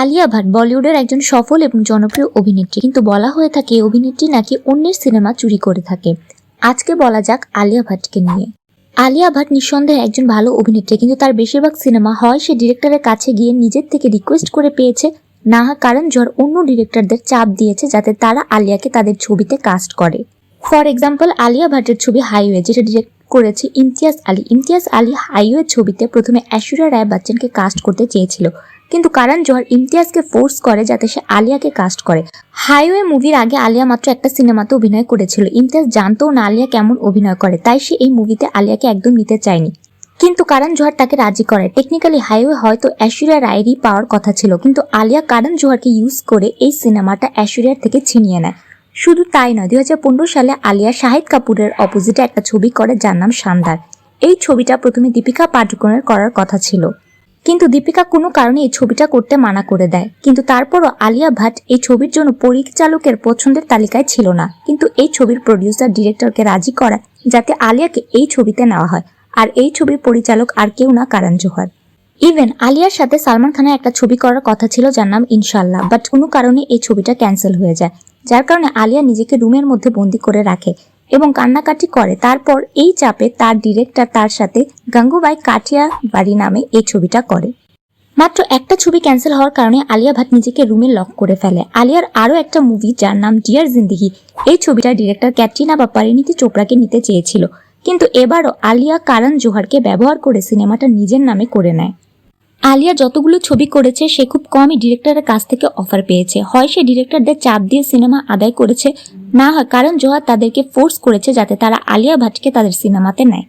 আলিয়া ভাট বলিউডের একজন সফল এবং জনপ্রিয় অভিনেত্রী। কিন্তু বলা হয়ে থাকে অভিনেত্রী নাকি অন্যের সিনেমা চুরি করে থাকে। আজকে বলা যাক আলিয়া ভাটকে নিয়ে। আলিয়া ভাট নিঃসন্দেহে একজন ভালো অভিনেত্রী, কিন্তু তার বেশিরভাগ সিনেমা হয় সে ডিরেক্টরের কাছে গিয়ে নিজের থেকে রিকোয়েস্ট করে পেয়েছে। না, কারণ ঝড় অন্য ডিরেক্টরদের চাপ দিয়েছে যাতে তারা আলিয়াকে তাদের ছবিতে কাস্ট করে। ফর এক্সাম্পল আলিয়া ভাটের ছবি হাইওয়ে যেটা ডিরেক্ট করেছে ইমতিয়াজ আলী। ইমতিয়াজ আলী হাইওয়ে ছবিতে প্রথমে ঐশ্বরিয়া রায় বচ্চনকে কাস্ট করতে চেয়েছিল। কিন্তু কারণ জোহর ইমতিয়াজকে ফোর্স করে যাতে সে আলিয়াকে কাস্ট করে। হাইওয়ে মুভির আগে আলিয়া মাত্র একটা সিনেমাতে অভিনয় করেছিল। ইমতিয়াজ জানতো না আলিয়া কেমন অভিনয় করে, তাই সে এই মুভিতে আলিয়াকে একদম নিতে চায়নি। কিন্তু কারণ জোহর তাকে রাজি করে। টেকনিক্যালি হাইওয়ে হয়তো ঐশ্বরিয়া রায়েরই পাওয়ার কথা ছিল, কিন্তু আলিয়া কারণ জোহরকে ইউজ করে এই সিনেমাটা ঐশ্বরিয়ার থেকে ছিনিয়ে নেয়। শুধু তাই নয়, দুই সালে আলিয়া শাহিদ কাপুরের অপোজিটে একটা ছবি করে যার নাম শানদার। এই ছবিটা প্রথমে দীপিকা পাডুকোনের করার কথা ছিল। কিন্তু দীপিকা কোনো কারণে এই ছবিটা করতে মানা করে দেয়। কিন্তু তারপরও আলিয়া ভাট এই ছবির জন্য পরিচালকের পছন্দের তালিকায় ছিল না। কিন্তু এই ছবির প্রডিউসার ডিরেক্টরকে রাজি করা যাতে আলিয়াকে এই ছবিতে নেওয়া হয়। আর এই ছবির পরিচালক আর কেউ না, কারণ জোহর। ইভেন আলিয়ার সাথে সালমান খানের একটা ছবি করার কথা ছিল যার নাম ইনশাল্লাহ বাট কোনো কারণে এই ছবিটা ক্যান্সেল হয়ে যায়। যার কারণে আলিয়া নিজেকে রুমের মধ্যে বন্দি করে রাখে এবং কান্নাকাটি করে। তারপর এই চাপে তার ডিরেক্টর তার সাথে গাঙ্গুবাই কাঠিয়া বাড়ি নামে এই ছবিটা করে। মাত্র একটা ছবি ক্যান্সেল হওয়ার কারণে আলিয়া ভাট নিজেকে রুমে লক করে ফেলে। আলিয়ার আরও একটা মুভি যার নাম ডিয়ার জিন্দিগি এই ছবিটা ডিরেক্টর ক্যাটরিনা বা পরিণীতি চোপড়াকে নিতে চেয়েছিল। কিন্তু এবারও আলিয়া কারণ জোহারকে ব্যবহার করে সিনেমাটা নিজের নামে করে নেয়। আলিয়া যতগুলো ছবি করেছে, সে খুব কমই ডিরেক্টরের কাছ থেকে অফার পেয়েছে। হয় সে ডিরেক্টরদের চাপ দিয়ে সিনেমা আদায় করেছে, না হয়, কারণ জোহার তাদেরকে ফোর্স করেছে যাতে তারা আলিয়া ভাটকে তাদের সিনেমাতে নেয়।